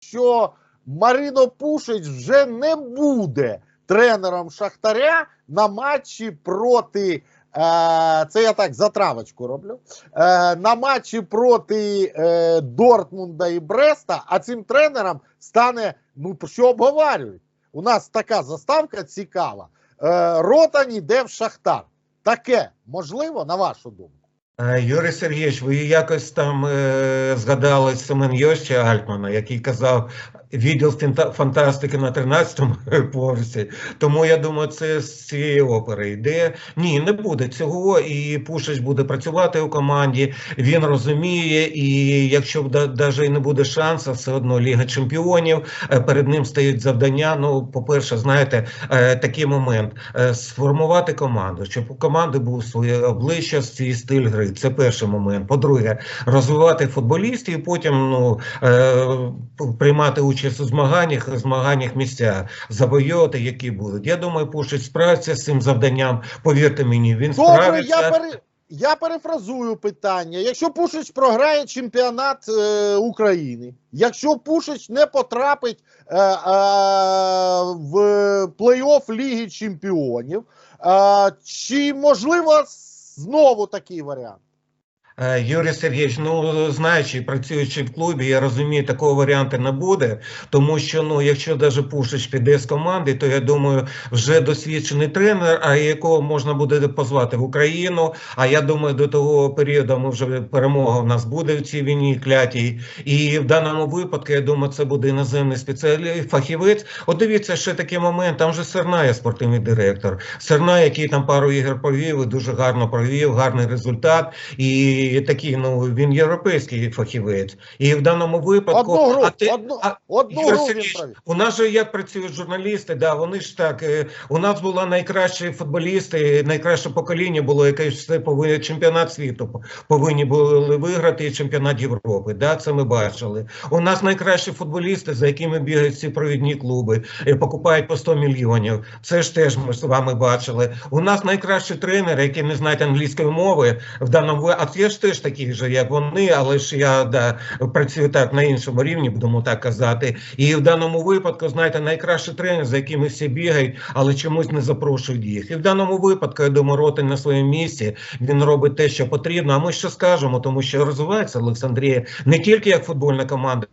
що Маріно Пушич вже не буде тренером Шахтаря на матчі проти. Е, це я так затравочку роблю. Е, на матчі проти е, Дортмунда і Бреста, а цим тренером стане, ну що обговорюють. У нас така заставка цікава. Ротань йде в Шахтар. Таке можливо, на вашу думку? Е, Юрій Сергійович, ви якось там е, згадали Семен Йоща Альтмана, який казав відділ фантастики на 13-му поверсі. Тому я думаю, це з цієї опери йде. Ні, не буде цього. І Пушич буде працювати у команді. Він розуміє, і якщо навіть не буде шансу, все одно Ліга Чемпіонів е, перед ним стоїть завдання. Ну, по-перше, знаєте, е, такий момент е, сформувати команду, щоб у команди був своє обличчя, свій стиль гри. Це перший момент. По-друге, розвивати футболістів, і потім ну приймати участь у змаганнях, змаганнях місця, завойовувати, які будуть. Я думаю, Пушич справиться з цим завданням. Повірте мені, він Добре, справиться. я, пере, я перефразую питання. Якщо Пушич програє чемпіонат е, України, якщо Пушич не потрапить е, е, в плей-офф Ліги Чемпіонів, е, чи можливо знову такий варіант? Е, Юрій Сергійович, ну знаючи, працюючи в клубі, я розумію, такого варіанту не буде. Тому що ну, якщо навіть Пушич піде з команди, то я думаю, вже досвідчений тренер, а якого можна буде позвати в Україну. А я думаю, до того періоду ми вже перемога в нас буде в цій війні клятій. І в даному випадку, я думаю, це буде іноземний спеціаліст, фахівець. От дивіться, ще такий момент. Там же Серна є спортивний директор. Серна, який там пару ігор провів, і дуже гарно провів, гарний результат. І такий, ну він європейський фахівець. І в даному випадку, Одну гру, а ти- одну, а- одну гру він у нас же як працюють журналісти, да, вони ж так. е, У нас були найкращі футболісти, найкраще покоління було, яке все повинні чемпіонат світу повинні були виграти і чемпіонат Європи. Да, це ми бачили. У нас найкращі футболісти, за якими бігають ці провідні клуби, е, покупають по 100 мільйонів. Це ж теж ми з вами бачили. У нас найкращі тренери, які не знають англійської мови в даному а я ж теж такий же, як вони, але ж я да, працюю так на іншому рівні, будемо так казати. І в даному випадку, знаєте, найкращий тренер, за якими всі бігають, але чомусь не запрошують їх. І в даному випадку, я думаю, Ротин на своєму місці він робить те, що потрібно. А ми що скажемо, тому що розвивається Олександрія не тільки як футбольна команда.